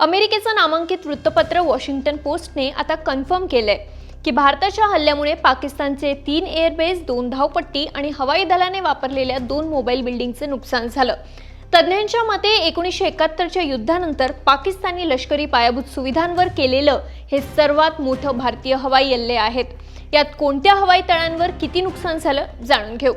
अमेरिकेचं नामांकित वृत्तपत्र वॉशिंग्टन पोस्टने आता कन्फर्म केलंय की भारताच्या हल्ल्यामुळे पाकिस्तानचे तीन एअरबेस दोन धावपट्टी आणि हवाई दलाने वापरलेल्या दोन मोबाईल बिल्डिंगचे नुकसान झालं. तज्ज्ञांच्या मते एकोणीसशे एकाहत्तरच्या युद्धानंतर पाकिस्तानी लष्करी पायाभूत सुविधांवर केलेलं हे सर्वात मोठं भारतीय हवाई हल्ले आहेत. यात कोणत्या हवाई तळांवर किती नुकसान झालं जाणून घेऊ.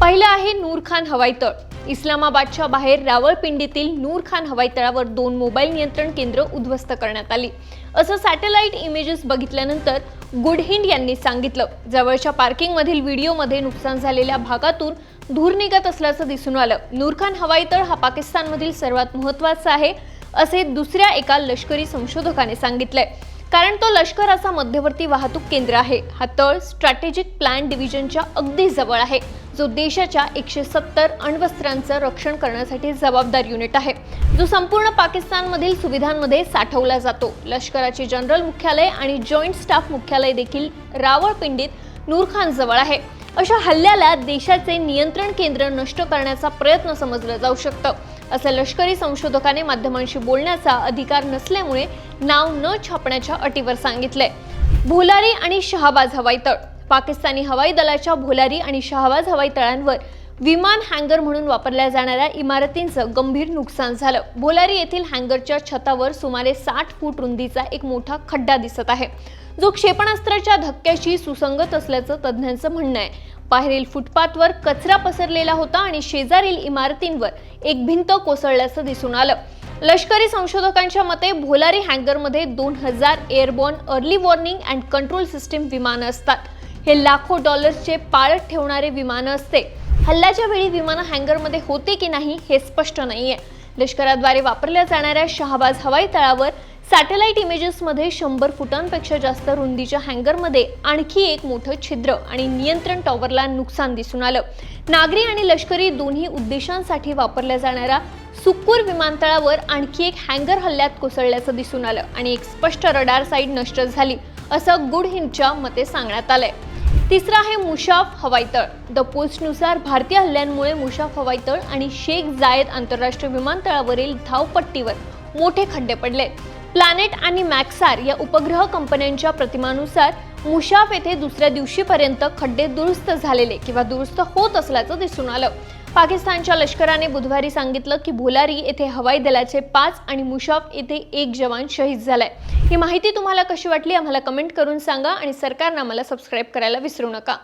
पहिलं आहे नूरखान हवाईतळ हवाई तळ. इस्लामाबादच्या बाहेर रावळपिंडीतील नूरखान हवाईतळावर हवाई तळावर दोन मोबाईल नियंत्रण केंद्र उद्ध्वस्त करण्यात आली. असं सॅटेलाइट इमेजेस बघितल्यानंतर गुडहिंड यांनी सांगितलं. जवळच्या पार्किंगमधील व्हिडिओमध्ये नुकसान झालेल्या भागातून धूर निघत असल्याचं दिसून आलं. नूरखान हवाई तळ हा पाकिस्तानमधील सर्वात महत्त्वाचा आहे असे दुसऱ्या एका लष्करी संशोधकाने सांगितलंय. कारण तो लष्कराचा मध्यवर्ती वाहतूक केंद्र आहे. हा तळ स्ट्रॅटेजिक प्लॅन डिव्हिजनच्या अगदी जवळ आहे. जो देशाच्या एकशे सत्तर अण्वस्त्रांचं रक्षण करण्यासाठी जबाबदार युनिट आहे. जो संपूर्ण पाकिस्तानमधील सुविधांमध्ये साठवला जातो. लष्कराचे जनरल मुख्यालय आणि जॉईंट स्टाफ मुख्यालय देखील रावळपिंडीत नूरखानजवळ आहे. अशा हल्ल्याला देशाचे नियंत्रण केंद्र नष्ट करण्याचा प्रयत्न समजलं जाऊ शकतं. असं लष्करी संशोधकाने माध्यमांशी बोलण्याचा अधिकार नसल्यामुळे नाव न छापण्याच्या अटीवर सांगितले भोलारी आणि शहाबाज हवाई तळ. पाकिस्तानी हवाई दलाच्या भोलारी आणि शहाबाज हवाई तळांवर विमान हँगर म्हणून वापरल्या जाणाऱ्या इमारतींचं गंभीर नुकसान झालं. भोलारी येथील हँगरच्या छतावर सुमारे साठ फूट रुंदीचा एक मोठा खड्डा दिसत आहे. जो क्षेपणास्त्राच्या धक्क्याशी सुसंगत असल्याचं तज्ज्ञांचं म्हणणं आहे. बाहेरील फुटपाथवर कचरा पसरलेला होता आणि शेजारील इमारतींवर एक भिंत कोसळल्याचं दिसून आलं. लष्करी संशोधकांच्या मते भोलारी हँगरमध्ये दोन हजार airborne early warning and control system विमानं असतात. हे लाखो डॉलर्सचे पाळत ठेवणारे विमानं असते. हल्ल्याच्या वेळी विमानं हँगरमध्ये होते की नाही हे स्पष्ट नाहीये. लष्कराद्वारे वापरल्या जाणाऱ्या शहाबाज हवाई तळावर सॅटेलाइट इमेजेसमध्ये शंभर फुटांपेक्षा जास्त रुंदीच्या हँगरमध्ये आणखी एक मोठं छिद्र आणि नियंत्रण टॉवरला नुकसान दिसून आलं. नागरी आणि लष्करी दोन्ही उद्देशांसाठी वापरल्या जाणाऱ्या सुक्कूर विमानतळावर आणखी एक हँगर हल्ल्यात कोसळल्याचं दिसून आलं आणि एक स्पष्ट रडार साईड नष्ट झाली असं गुड हिंदच्या मते सांगण्यात आलंय. तिसरा आहे मुशाफ हवाई तळ. द पोस्टनुसार भारतीय हल्ल्यांमुळे मुशाफ हवाई तळ आणि शेख जायद आंतरराष्ट्रीय विमानतळावरील धावपट्टीवर मोठे खड्डे पडले प्लॅनेट आणि मॅक्सार या उपग्रह कंपन्यांच्या प्रतिमानुसार मुशाफ येथे दुसऱ्या दिवशीपर्यंत खड्डे दुरुस्त झालेले किंवा दुरुस्त होत असल्याचं दिसून आलं. पाकिस्तानच्या लष्कराने बुधवारी सांगितलं की भोलारी येथे हवाई दलाचे पाच आणि मुशाफ येथे एक जवान शहीद झालाय. ही माहिती तुम्हाला कशी वाटली? आम्हाला कमेंट करून सांगा आणि सरकारनं आम्हाला सबस्क्राईब करायला विसरू नका.